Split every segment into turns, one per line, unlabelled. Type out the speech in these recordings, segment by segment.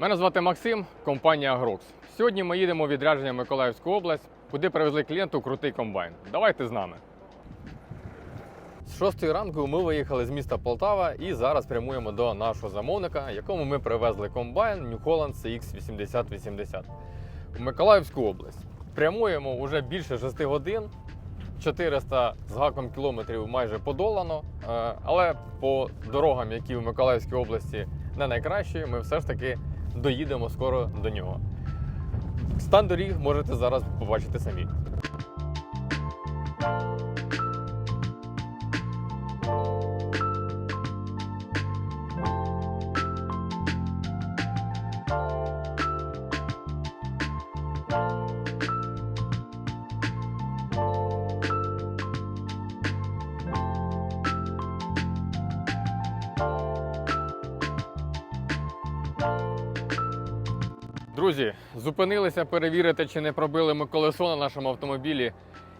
Мене звати Максим, компанія Агрокс. Сьогодні ми їдемо у відрядження в Миколаївську область, куди привезли клієнту крутий комбайн. Давайте з нами. З 6 ранку ми виїхали з міста Полтава і зараз прямуємо до нашого замовника, якому ми привезли комбайн New Holland CX 8080 в Миколаївську область. Прямуємо вже більше 6 годин. 400 з гаком кілометрів майже подолано, Е, але по дорогам, які в Миколаївській області не найкращі, ми все ж таки доїдемо скоро до нього. Стан доріг можете зараз побачити самі. Друзі, зупинилися перевірити, чи не пробили ми колесо на нашому автомобілі.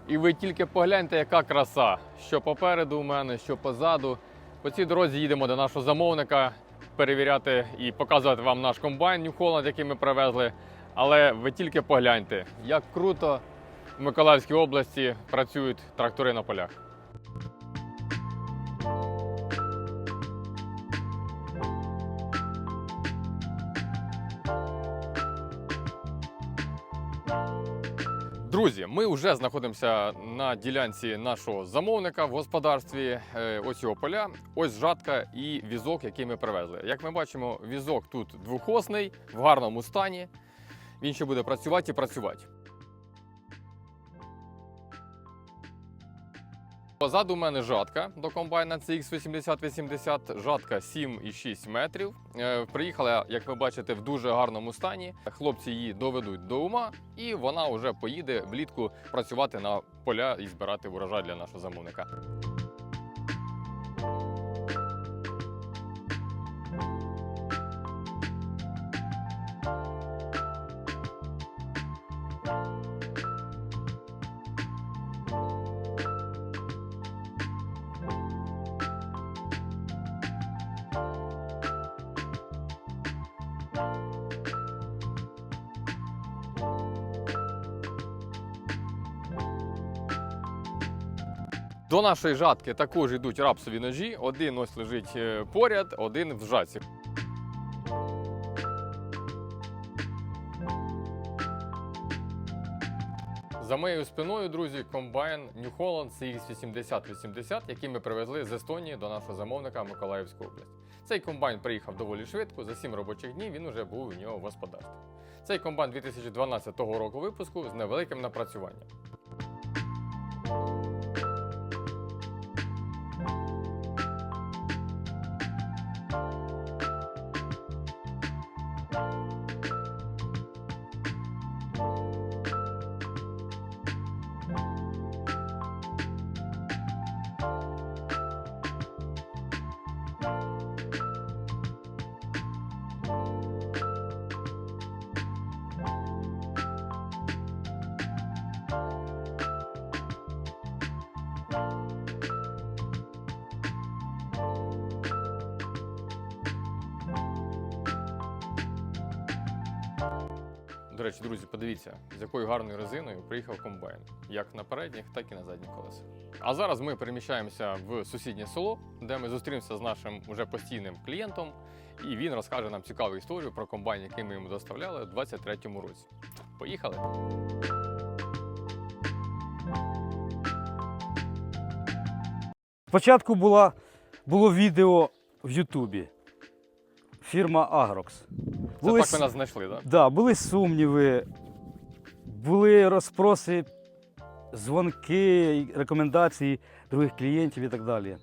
І ви тільки погляньте, яка краса, що попереду у мене, що позаду. По цій дорозі їдемо до нашого замовника перевіряти і показувати вам наш комбайн New Holland, який ми привезли. Але ви тільки погляньте, як круто в Миколаївській області працюють трактори на полях. Друзі, ми вже знаходимося на ділянці нашого замовника в господарстві. Е, Ось його поля, ось жатка і візок, який ми привезли. Як ми бачимо, візок тут двохосний, в гарному стані. Він ще буде працювати і працювати. Позаду мене жатка до комбайна CX8080, жатка 7,6 метрів. Е, Приїхала, як ви бачите, в дуже гарному стані. Хлопці її доведуть до ума, і вона вже поїде влітку працювати на поля і збирати урожай для нашого замовника. До нашої жатки також йдуть рапсові ножі. Один ось лежить е, поряд, один в жатці. За моєю спиною, друзі, комбайн New Holland CX8080, який ми привезли з Естонії до нашого замовника Миколаївську область. Цей комбайн приїхав доволі швидко. За 7 робочих днів він вже був у нього в господарстві. Цей комбайн 2012 року випуску з невеликим напрацюванням. До речі, друзі, подивіться, з якою гарною резиною приїхав комбайн, як на передніх, так і на задніх колесах. А зараз ми переміщаємося в сусіднє село, де ми зустрінемося з нашим уже постійним клієнтом, і він розкаже нам цікаву історію про комбайн, який ми йому доставляли у 2023 році. Поїхали!
Спочатку була, було відео в Ютубі. Фірма Агрокс. Були,
так ви нас знайшли, так?
да, були сумніви, були розпроси, дзвонки, рекомендації других клієнтів і так далі.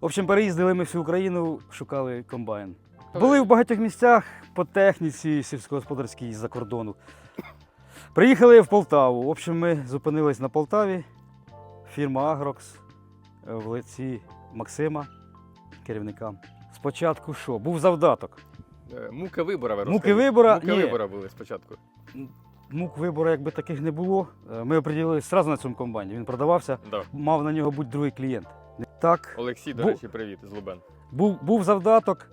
В общем, переїздили ми всю Україну, шукали комбайн. Були в багатьох місцях по техніці сільськогосподарській з-за кордону. Приїхали в Полтаву. В общем, ми зупинились на Полтаві. Фірма Агрокс в лиці Максима, керівника. Спочатку що? Був завдаток.
Е, Муки вибора ви
Муки
розкажіть.
вибора?
Муки
Ні.
вибора були спочатку.
Мук вибору якби таких не було. Е, Ми оприділилися одразу на цьому комбайні. Він продавався,
Да.
мав на нього бути другий клієнт. Так,
Олексій, до
Бу-
речі, привіт з Лубен.
був, був завдаток.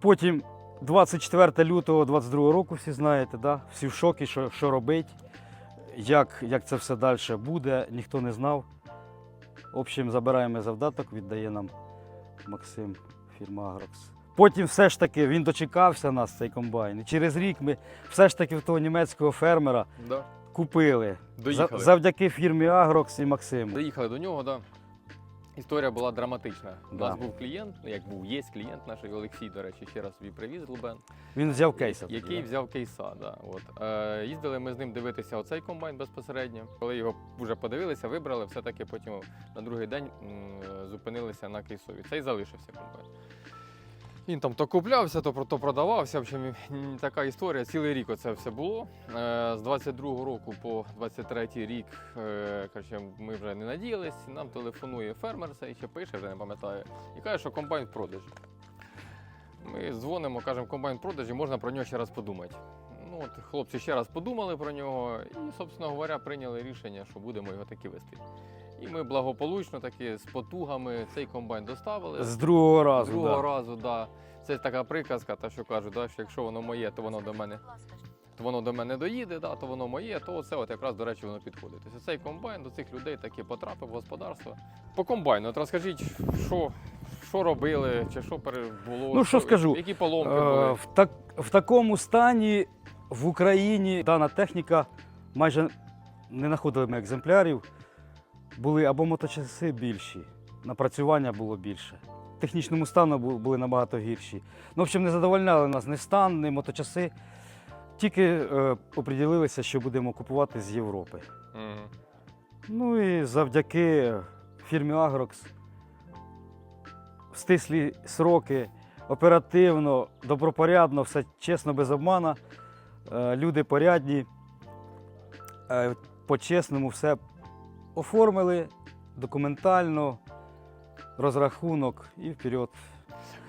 Потім 24 лютого 22 року всі знаєте, да? всі в шокі, що, що робити, як, як це все далі буде, ніхто не знав. В общем, забираємо завдаток, віддає нам Максим, фірма Агрокс. Потім все ж таки він дочекався нас, цей комбайн. І через рік ми все ж таки в того німецького фермера
Да.
купили.
Доїхали.
За- завдяки фірмі Агрокс і Максиму.
Доїхали до нього, да. Історія була драматична. У
Да.
нас був клієнт, ну, як був, є клієнт наш Олексій, до речі, ще раз собі привіз Лубен,
Він взяв кейса. тоді,
який
да?
взяв кейса. Да, от. Е, їздили ми з ним дивитися оцей комбайн безпосередньо. Коли його вже подивилися, вибрали, все-таки потім на другий день м, зупинилися на кейсові. Цей залишився комбайн. Він там то куплявся, то, то продавався. В общем, така історія. Цілий рік оце все було. Е, З 22-го року по 23-й рік е, коротше, ми вже не надіялись. Нам телефонує фермер цей чи пише, вже не пам'ятаю, і каже, що комбайн в продажі. Ми дзвонимо, кажемо, комбайн в продажі, можна про нього ще раз подумати. Ну, от хлопці ще раз подумали про нього і, собственно говоря, прийняли рішення, що будемо його таки вести. І ми благополучно таки з потугами цей комбайн доставили.
З другого разу.
Другого
да.
разу, да. Це така приказка, та що кажуть, да, що якщо воно моє, то воно до мене, то воно до мене доїде, да, то воно моє, то це от якраз, до речі, воно підходить. Тобто цей комбайн до цих людей таки потрапив в господарство. По комбайну, от розкажіть, що, що робили, чи що було,
Ну, що скажу,
які поломки
Е,
були.
в, так, в такому стані в Україні дана техніка майже не знаходили ми екземплярів. Були або моточаси більші, напрацювання було більше. Технічному стану були набагато гірші. Ну, в общем, не задовольняли нас ні стан, ні моточаси. Тільки е, оприділилися, що будемо купувати з Європи.
Мгм.
Ну і завдяки фірмі Агрокс в стислі сроки, оперативно, добропорядно, все чесно, без обмана. Е, Люди порядні, е, по-чесному все оформили документально, розрахунок і вперед.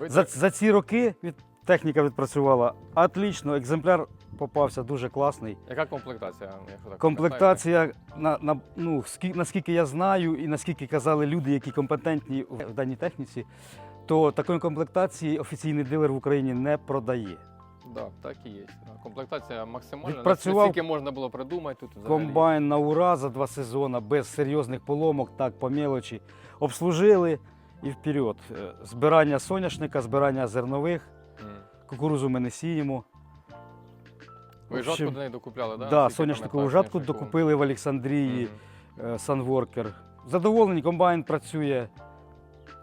За, за ці роки від, техніка відпрацювала отлично, екземпляр попався дуже класний.
Яка комплектація? Якщо так
Комплектація, на, на, ну, скі- наскільки я знаю, і наскільки казали люди, які компетентні в в даній техніці, то такої комплектації офіційний дилер в Україні не продає.
Да, так і є. Комплектація максимальна.
Відпрацював
Наскільки можна було придумати тут взагалі.
Комбайн на ура за два сезони, без серйозних поломок, так по мелочі. Обслужили і вперед. Е, Збирання соняшника, збирання зернових, кукурузу ми не сіємо.
Ви жатку до неї докупляли, так?
Да, соняшникову жатку докупили в Олександрії. е, Sunworker. Задоволені, комбайн працює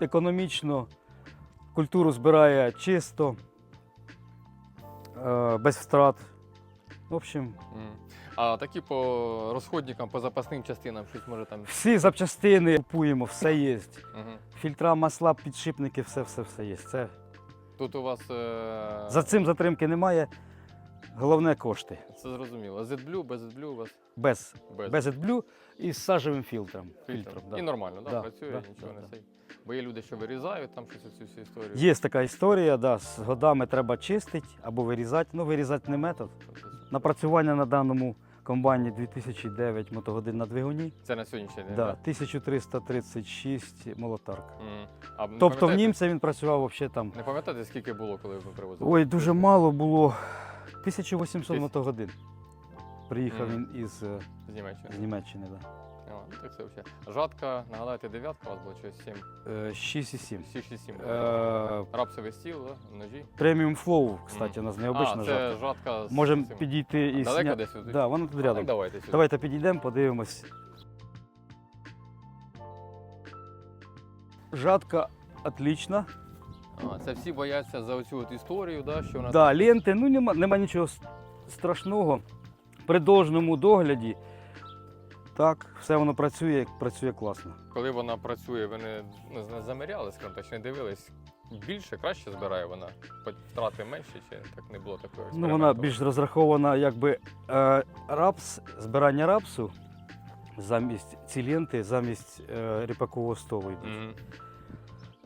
економічно, культуру збирає чисто, без втрат. В общем,
А такі по розходникам, по запасним частинам, щось може там.
всі запчастини купуємо, все є. Фільтра, масла, підшипники, все, все, все є. Це,
Тут у вас. е,
за цим затримки немає. Головне кошти.
Це зрозуміло. ZBlue, без ZBlue у вас
Без,
без,
без і з сажевим фільтром.
фільтру.
фільтром да.
І нормально, да,
Да,
працює,
да,
нічого
да,
не
да.
Бо є люди, що вирізають там щось цю всю історію.
Є така історія, да, з годами треба чистити або вирізати. Ну, вирізати не метод. Напрацювання на даному комбайні 2009 мотогодин на двигуні.
Це на сьогоднішній день.
Да,
Да.
1336 молотарка.
Мгм. А не
Тобто в
пам'ятаєте-
німця він працював взагалі там.
Не пам'ятаєте, скільки було, коли ви привозили?
Ой, дуже мало було. 1800
Тис-
мотогодин. Приїхав
Мгм.
він із, е,
З Німеччини.
з Німеччини, да.
А, ну, так це взагалі. Жатка, нагадайте, дев'ятка у вас була чи 7?
Е, 6,7.
6-7.
Е,
Рапсовий стіл, да? ножі.
Преміум флоу, кстати, у нас необична
а, це
жатка.
жатка з
Можемо
цим.
підійти і
Далеко
сня...
десь тут?
Да, воно тут
Так,
рядом.
давайте сюди.
Давайте підійдемо, подивимось. Жатка отлічна.
А, це всі бояться за оцю от історію, да, що вона
Да, ленти, ну нема, нема нічого с- страшного. При должному догляді. Так, все воно працює, працює класно.
коли вона працює, ви не, ну, не заміряли, скажімо так, чи не дивились. Більше, краще збирає вона, втрати менше, чи так не було такого
Ну, вона більш розрахована, якби е, рапс, збирання рапсу замість ці ленти, замість е, ріпакового столу йдуть.
Мгм.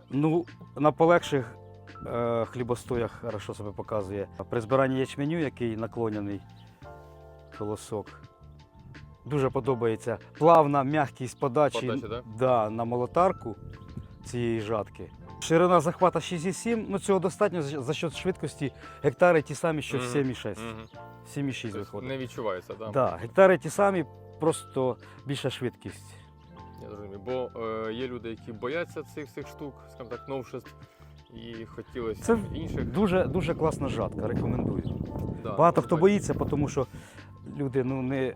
Ну, на полегших е, хлібостоях хорошо себе показує. При збиранні ячменю, який наклоняний колосок, дуже подобається плавна м'якість подачі
Подачі, да?
да, на молотарку цієї жатки. Ширина захвата 6,7, ну цього достатньо за за счет швидкості. Гектари ті самі, що в
Мгм.
7,6.
Мгм.
7,6
Тобто
виходить.
Не відчувається, так?
Да, гектари ті самі, просто більша швидкість.
Я зрозумів. Бо е, є люди, які бояться цих всіх штук, скажімо так, новшеств, і хотілося
Це
інших.
Дуже, дуже класна жатка, рекомендую.
Да,
Багато
ну,
хто
бачите,
боїться, тому що люди ну, не,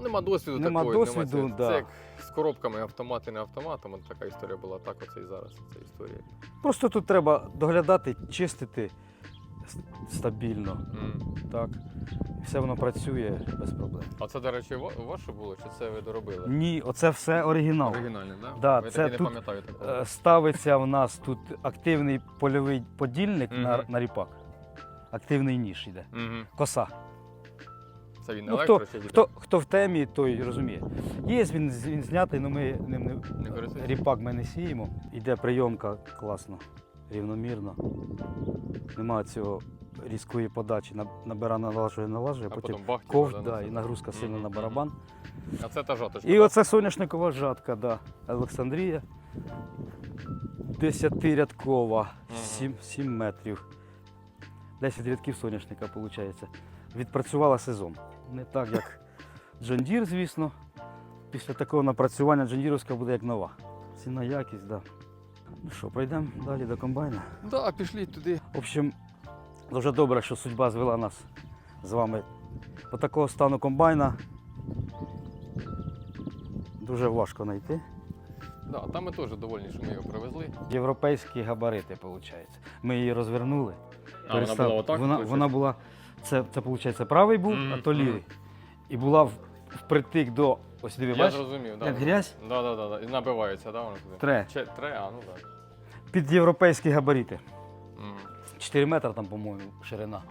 Нема досвіду
Нема
такого.
досвіду,
нема, це,
да.
це як з коробками автомати, не автоматом. От така історія була, так оце і зараз ця історія.
Просто тут треба доглядати, чистити стабільно.
М.
Так. І все воно працює без проблем.
А це, до речі, ваше було, чи це ви доробили?
Ні, оце все оригінал.
Оригінальне, так?
Да,
ви
це
таки не пам'ятаю такого.
Е, Ставиться в нас тут активний польовий подільник на,
Мгм.
на ріпак. Активний ніж йде.
Мгм.
Коса.
Це він
Ну,
електро чи
Хто, хто в темі, той розуміє. Є він, він знятий, але ми ним не,
Не
ріпак ми не сіємо. Іде прийомка класно, рівномірно. Немає цього різкої подачі. На- Набира налажує, налажує,
А
потім
потім бах,
ковш,
типу,
да, і
це.
нагрузка сильна
Мгм,
на барабан.
А це та жаточка.
І
так?
оце соняшникова жатка, да. Олександрія. Десятирядкова,
Ага.
7, 7 метрів. 10 рядків соняшника, виходить. Відпрацювала сезон. Не так, як John Deere, звісно. Після такого напрацювання John буде як нова. Ціна якість, да. Ну що, пройдемо далі до комбайна.
Да, пішли туди.
В общем, дуже добре, що судьба звела нас з вами до такого стану комбайна. Дуже важко знайти.
Да, там ми теж довольні, що ми його привезли.
Європейські габарити, виходить. Ми її розвернули.
А, вона була отак?
Вона, вона була, це, це виходить, правий був, а то лівий. І була в- впритик до. Ось диви,
Я зрозумів, да.
Як грязь?
Да, да, да, да. І набивається, да, воно туди.
Тре.
Чи, тре, а ну так.
Під європейські габарити.
Мгм.
4 метри там, по-моєму, ширина.